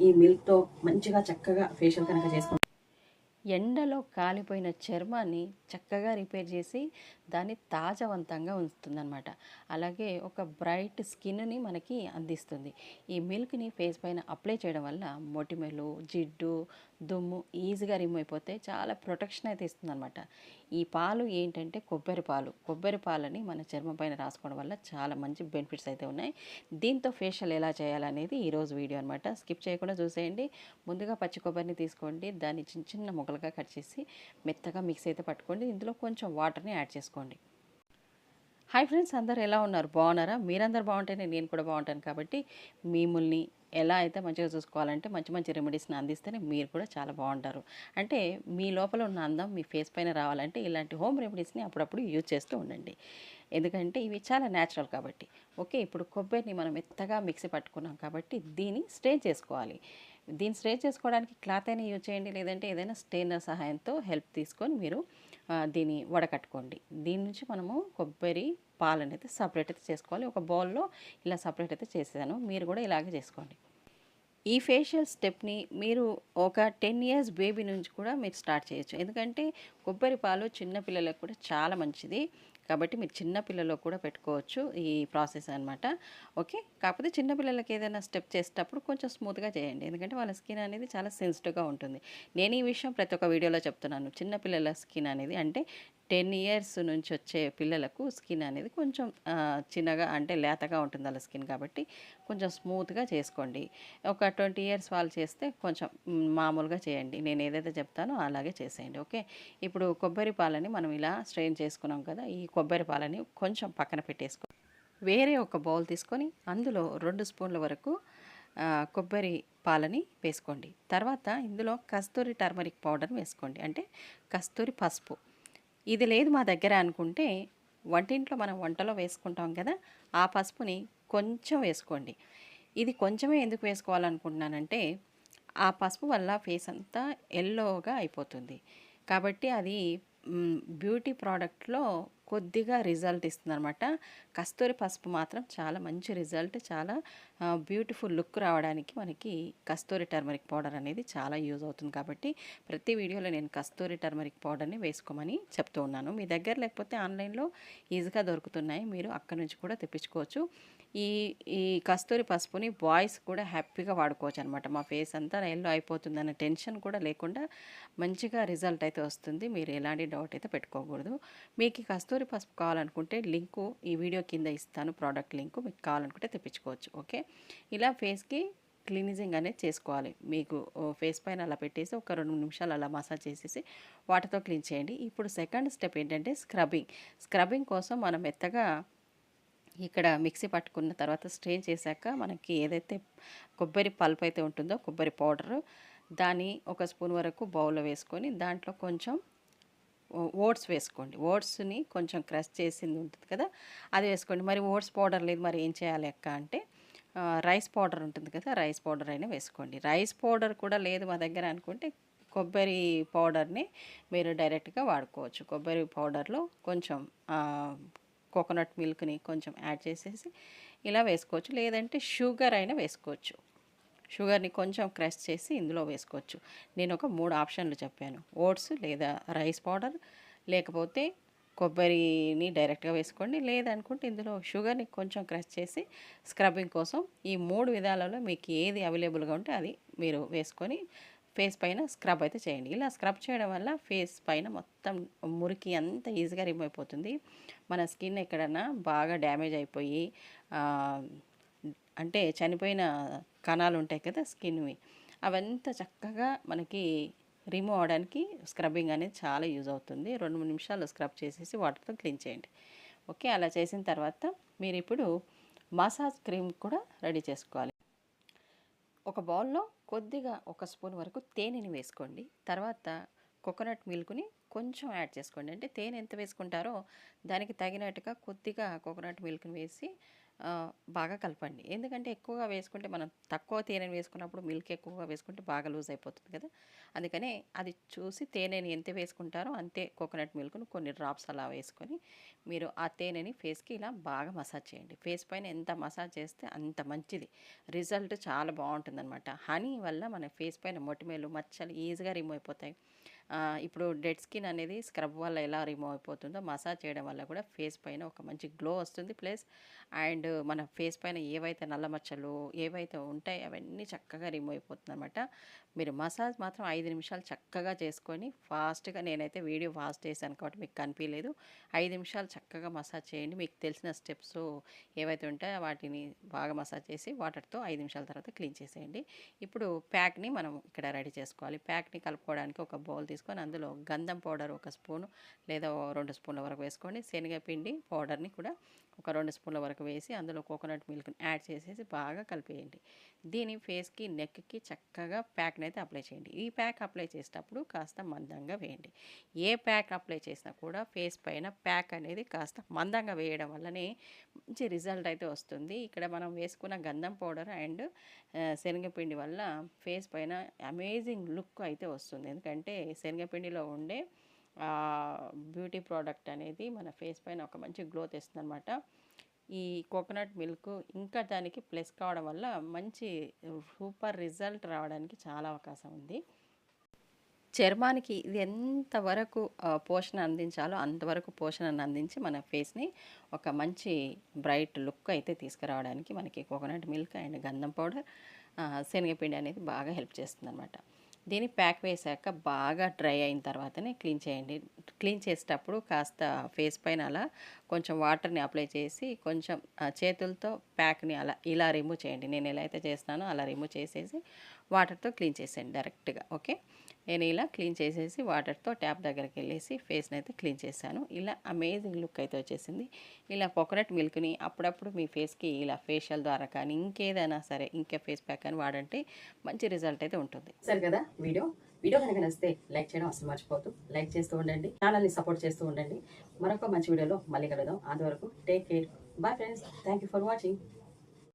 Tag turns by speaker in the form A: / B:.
A: ఈ మిల్క్తో మంచిగా చక్కగా ఫేషియల్ కనుక చేసుకుంటాం
B: ఎండలో కాలిపోయిన చర్మాన్ని చక్కగా రిపేర్ చేసి దాన్ని తాజావంతంగా ఉంచుతుందన్నమాట. అలాగే ఒక బ్రైట్ స్కిన్ని మనకి అందిస్తుంది. ఈ మిల్క్ని ఫేస్ పైన అప్లై చేయడం వల్ల మొటిమలు జిడ్డు దుమ్ము ఈజీగా రిమూవ్ అయిపోతే చాలా ప్రొటెక్షన్ అయితే ఇస్తుందన్నమాట. ఈ పాలు ఏంటంటే కొబ్బరి పాలు. కొబ్బరి పాలని మన చర్మం పైన రాసుకోవడం వల్ల చాలా మంచి బెనిఫిట్స్ అయితే ఉన్నాయి. దీంతో ఫేషియల్ ఎలా చేయాలనేది ఈరోజు వీడియో అనమాట స్కిప్ చేయకుండా చూసేయండి. ముందుగా పచ్చి కొబ్బరిని తీసుకోండి. దాన్ని చిన్న చిన్న ముక్కలుగా కట్ చేసి మెత్తగా మిక్స్ అయితే పట్టుకోండి. ఇందులో కొంచెం వాటర్ని యాడ్ చేసుకోండి. హాయ్ ఫ్రెండ్స్ అందరు ఎలా ఉన్నారు? బాగున్నారా? మీరందరు బాగుంటేనే నేను కూడా బాగుంటాను కాబట్టి మిమ్మల్ని ఎలా అయితే మంచిగా చూసుకోవాలంటే మంచి మంచి రెమెడీస్ని అందిస్తేనే మీరు కూడా చాలా బాగుంటారు. అంటే మీ లోపల ఉన్న అందం మీ ఫేస్ పైన రావాలంటే ఇలాంటి హోమ్ రెమెడీస్ని అప్పుడప్పుడు యూజ్ చేస్తూ ఉండండి. ఎందుకంటే ఇవి చాలా న్యాచురల్ కాబట్టి. ఓకే ఇప్పుడు కొబ్బరిని మనం మెత్తగా మిక్సీ పట్టుకున్నాం కాబట్టి దీన్ని స్ట్రెయిన్ చేసుకోవాలి. దీన్ని స్ట్రే చేసుకోవడానికి క్లాత్ అయినా యూజ్ చేయండి. లేదంటే ఏదైనా స్టెయినర్ సహాయంతో హెల్ప్ తీసుకొని మీరు దీన్ని వడకట్టుకోండి. దీని నుంచి మనము కొబ్బరి పాలు అనేది సపరేట్ అయితే చేసుకోవాలి. ఒక బౌల్లో ఇలా సపరేట్ అయితే చేసేదాను మీరు కూడా ఇలాగే చేసుకోండి. ఈ ఫేషియల్ స్టెప్ని మీరు ఒక టెన్ ఇయర్స్ బేబీ నుంచి కూడా మీరు స్టార్ట్ చేయొచ్చు. ఎందుకంటే కొబ్బరి పాలు చిన్న పిల్లలకు కూడా చాలా మంచిది. కాబట్టి మీరు చిన్న కూడా పెట్టుకోవచ్చు ఈ ప్రాసెస్ అనమాట ఓకే? కాకపోతే చిన్నపిల్లలకి ఏదైనా స్టెప్ చేసేటప్పుడు కొంచెం స్మూత్గా చేయండి. ఎందుకంటే వాళ్ళ స్కిన్ అనేది చాలా సెన్సిటివ్గా ఉంటుంది. నేను ఈ విషయం ప్రతి ఒక్క వీడియోలో చెప్తున్నాను. చిన్నపిల్లల స్కిన్ అనేది అంటే టెన్ ఇయర్స్ నుంచి వచ్చే పిల్లలకు స్కిన్ అనేది కొంచెం చిన్నగా అంటే లేతగా ఉంటుంది వాళ్ళ స్కిన్ కాబట్టి కొంచెం స్మూత్గా చేసుకోండి. ఒక ట్వంటీ ఇయర్స్ వాళ్ళు చేస్తే కొంచెం మామూలుగా చేయండి. నేను ఏదైతే చెప్తానో అలాగే చేసేయండి. ఓకే? ఇప్పుడు కొబ్బరి పాలని మనం ఇలా స్ట్రెయిన్ చేసుకున్నాం కదా ఈ కొబ్బరి పాలని కొంచెం పక్కన పెట్టేసుకో. వేరే ఒక బౌల్ తీసుకొని అందులో రెండు స్పూన్ల వరకు కొబ్బరి పాలని వేసుకోండి. తర్వాత ఇందులో కస్తూరి టర్మరిక్ పౌడర్ వేసుకోండి. అంటే కస్తూరి పసుపు. ఇది లేదు మా దగ్గర అనుకుంటే వంటింట్లో మనం వంటలో వేసుకుంటాం కదా ఆ పసుపుని కొంచెం వేసుకోండి. ఇది కొంచెమే ఎందుకు వేసుకోవాలనుకుంటున్నానంటే ఆ పసుపు వల్ల ఫేస్ అంతా ఎల్లోగా అయిపోతుంది. కాబట్టి అది బ్యూటీ ప్రోడక్ట్లో కొద్దిగా రిజల్ట్ ఇస్తుంది అనమాట కస్తూరి పసుపు మాత్రం చాలా మంచి రిజల్ట్ చాలా బ్యూటిఫుల్ లుక్ రావడానికి మనకి కస్తూరి టర్మరిక్ పౌడర్ అనేది చాలా యూజ్ అవుతుంది కాబట్టి ప్రతి వీడియోలో నేను కస్తూరి టర్మరిక్ పౌడర్ని వేసుకోమని చెప్తూ ఉన్నాను. మీ దగ్గర లేకపోతే ఆన్లైన్లో ఈజీగా దొరుకుతున్నాయి. మీరు అక్కడ నుంచి కూడా తెప్పించుకోవచ్చు. ఈ ఈ కస్తూరి పసుపుని బాయ్స్ కూడా హ్యాపీగా వాడుకోవచ్చు అనమాట మా ఫేస్ అంతా ఎల్లో అయిపోతుందన్న టెన్షన్ కూడా లేకుండా మంచిగా రిజల్ట్ అయితే వస్తుంది. మీరు ఎలాంటి డౌట్ అయితే పెట్టుకోకూడదు. మీకు కస్తూరి కస్తూరి పసుపు కావాలనుకుంటే లింకు ఈ వీడియో కింద ఇస్తాను ప్రోడక్ట్ లింకు మీకు కావాలనుకుంటే తెప్పించుకోవచ్చు ఓకే? ఇలా ఫేస్కి క్లీనిజింగ్ అనేది చేసుకోవాలి. మీకు ఫేస్ పైన అలా పెట్టేసి ఒక రెండు నిమిషాలు అలా మసాజ్ చేసేసి వాటర్తో క్లీన్ చేయండి. ఇప్పుడు సెకండ్ స్టెప్ ఏంటంటే స్క్రబ్బింగ్. స్క్రబ్బింగ్ కోసం మనం మెత్తగా ఇక్కడ మిక్సీ పట్టుకున్న తర్వాత స్ట్రెయిన్ చేశాక మనకి ఏదైతే కొబ్బరి పల్ప్ అయితే ఉంటుందో కొబ్బరి పౌడరు దాన్ని ఒక స్పూన్ వరకు బౌల్లో వేసుకొని దాంట్లో కొంచెం ఓట్స్ వేసుకోండి. ఓట్స్ని కొంచెం క్రష్ చేసింది ఉంటుంది కదా అది వేసుకోండి. మరి ఓట్స్ పౌడర్ లేదు మరి ఏం చేయాలి అక్క అంటే రైస్ పౌడర్ ఉంటుంది కదా రైస్ పౌడర్ అయినా వేసుకోండి. రైస్ పౌడర్ కూడా లేదు మా దగ్గర అనుకుంటే కొబ్బరి పౌడర్ని మీరు డైరెక్ట్గా వాడుకోవచ్చు. కొబ్బరి పౌడర్లో కొంచెం కోకోనట్ మిల్క్ని కొంచెం యాడ్ చేసేసి ఇలా వేసుకోవచ్చు. లేదంటే షుగర్ అయినా వేసుకోవచ్చు. షుగర్ని కొంచెం క్రష్ చేసి ఇందులో వేసుకోవచ్చు. నేను ఒక మూడు ఆప్షన్లు చెప్పాను. ఓట్స్ లేదా రైస్ పౌడర్ లేకపోతే కొబ్బరిని డైరెక్ట్గా వేసుకోండి. లేదనుకుంటే ఇందులో షుగర్ని కొంచెం క్రష్ చేసి స్క్రబ్బింగ్ కోసం ఈ మూడు విధాలలో మీకు ఏది అవైలబుల్గా ఉంటే అది మీరు వేసుకొని ఫేస్ పైన స్క్రబ్ అయితే చేయండి. ఇలా స్క్రబ్ చేయడం వల్ల ఫేస్ పైన మొత్తం మురికి అంత ఈజీగా రిమూవ్ అయిపోతుంది. మన స్కిన్ ఎక్కడన్నా బాగా డ్యామేజ్ అయిపోయి అంటే చనిపోయిన కణాలు ఉంటాయి కదా స్కిన్వి. అవంతా చక్కగా మనకి రిమూవ్ అవడానికి స్క్రబ్బింగ్ అనేది చాలా యూజ్ అవుతుంది. రెండు మూడు నిమిషాలు స్క్రబ్ చేసేసి వాటర్తో క్లీన్ చేయండి. ఓకే అలా చేసిన తర్వాత మీరు ఇప్పుడు మసాజ్ క్రీమ్ కూడా రెడీ చేసుకోవాలి. ఒక బౌల్లో కొద్దిగా ఒక స్పూన్ వరకు తేనెని వేసుకోండి. తర్వాత కోకోనట్ మిల్క్ని కొంచెం యాడ్ చేసుకోండి. అంటే తేనె ఎంత వేసుకుంటారో దానికి తగినట్టుగా కొద్దిగా కోకోనట్ మిల్క్ని వేసి బాగా కలపండి. ఎందుకంటే ఎక్కువగా వేసుకుంటే మనం తక్కువ తేనెని వేసుకున్నప్పుడు మిల్క్ ఎక్కువగా వేసుకుంటే బాగా లూజ్ అయిపోతుంది కదా. అందుకనే అది చూసి తేనెని ఎంత వేసుకుంటారో అంతే కోకోనట్ మిల్క్ను కొన్ని డ్రాప్స్ అలా వేసుకొని మీరు ఆ తేనెని ఫేస్కి ఇలా బాగా మసాజ్ చేయండి. ఫేస్ పైన ఎంత మసాజ్ చేస్తే అంత మంచిది. రిజల్ట్ చాలా బాగుంటుందన్నమాట. హనీ వల్ల మన ఫేస్ పైన మొటిమేలు మచ్చలు ఈజీగా రిమూవ్ అయిపోతాయి. ఇప్పుడు డెడ్ స్కిన్ అనేది స్క్రబ్ వల్ల ఎలా రిమూవ్ అయిపోతుందో మసాజ్ చేయడం వల్ల కూడా ఫేస్ పైన ఒక మంచి గ్లో వస్తుంది. ప్లస్ అండ్ మన ఫేస్ పైన ఏవైతే నల్ల మచ్చలు ఏవైతే ఉంటాయో అవన్నీ చక్కగా రిమూవ్ అయిపోతుంది అనమాట మీరు మసాజ్ మాత్రం ఐదు నిమిషాలు చక్కగా చేసుకొని ఫాస్ట్గా నేనైతే వీడియో ఫాస్ట్ చేశాను కాబట్టి మీకు కనిపించలేదు. ఐదు నిమిషాలు చక్కగా మసాజ్ చేయండి. మీకు తెలిసిన స్టెప్స్ ఏవైతే ఉంటాయో వాటిని బాగా మసాజ్ చేసి వాటర్తో ఐదు నిమిషాల తర్వాత క్లీన్ చేసేయండి. ఇప్పుడు ప్యాక్ని మనం ఇక్కడ రెడీ చేసుకోవాలి. ప్యాక్ని కలుపుకోవడానికి ఒక బౌల్ తీసుకొని అందులో గంధం పౌడర్ ఒక స్పూను లేదా రెండు స్పూన్ల వరకు వేసుకోండి. శనగపిండి పౌడర్ని కూడా ఒక రెండు స్పూన్ల వరకు వేసి అందులో కోకోనట్ మిల్క్ని యాడ్ చేసేసి బాగా కలిపేయండి. దీని ఫేస్కి నెక్కి చక్కగా ప్యాక్ని అయితే అప్లై చేయండి. ఈ ప్యాక్ అప్లై చేసేటప్పుడు కాస్త మందంగా వేయండి. ఏ ప్యాక్ అప్లై చేసినా కూడా ఫేస్ పైన ప్యాక్ అనేది కాస్త మందంగా వేయడం వల్లనే మంచి రిజల్ట్ అయితే వస్తుంది. ఇక్కడ మనం వేసుకున్న గంధం పౌడర్ అండ్ శనగపిండి వల్ల ఫేస్ పైన అమేజింగ్ లుక్ అయితే వస్తుంది. ఎందుకంటే శనగపిండిలో ఉండే బ్యూటీ ప్రోడక్ట్ అనేది మన ఫేస్ పైన ఒక మంచి గ్లో తెస్తుంది అనమాట ఈ కోకోనట్ మిల్క్ ఇంకా దానికి ప్లస్ కావడం వల్ల మంచి సూపర్ రిజల్ట్ రావడానికి చాలా అవకాశం ఉంది. చర్మానికి ఇది ఎంతవరకు పోషణ అందించాలో అంతవరకు పోషణను అందించి మన ఫేస్ని ఒక మంచి బ్రైట్ లుక్ అయితే తీసుకురావడానికి మనకి కోకోనట్ మిల్క్ అండ్ గంధం పౌడర్ శనగపిండి అనేది బాగా హెల్ప్ చేస్తుంది అనమాట దీన్ని ప్యాక్ వేసాక బాగా డ్రై అయిన తర్వాతనే క్లీన్ చేయండి. క్లీన్ చేసేటప్పుడు కాస్త ఫేస్ పైన అలా కొంచెం వాటర్ని అప్లై చేసి కొంచెం చేతులతో ప్యాక్ని అలా ఇలా రిమూవ్ చేయండి. నేను ఎలా అయితే చేస్తున్నానో అలా రిమూవ్ చేసేసి వాటర్తో క్లీన్ చేసేయండి డైరెక్ట్గా ఓకే? నేను ఇలా క్లీన్ చేసేసి వాటర్తో ట్యాప్ దగ్గరికి వెళ్ళేసి ఫేస్ని అయితే క్లీన్ చేశాను. ఇలా అమేజింగ్ లుక్ అయితే వచ్చేసింది. ఇలా కోకోనట్ మిల్క్ని అప్పుడప్పుడు మీ ఫేస్కి ఇలా ఫేషియల్ ద్వారా కానీ ఇంకేదైనా సరే ఇంకే ఫేస్ ప్యాక్ అని వాడంటే మంచి రిజల్ట్ అయితే ఉంటుంది.
A: సరే కదా వీడియో వీడియో కనుక నచ్చితే లైక్ చేయడం అసలు మర్చిపోవద్దు. లైక్ చేస్తూ ఉండండి. ఛానల్ని సపోర్ట్ చేస్తూ ఉండండి. మరొక మంచి వీడియోలో మళ్ళీ కలుద్దాం. అంతవరకు take care bye friends thank you for watching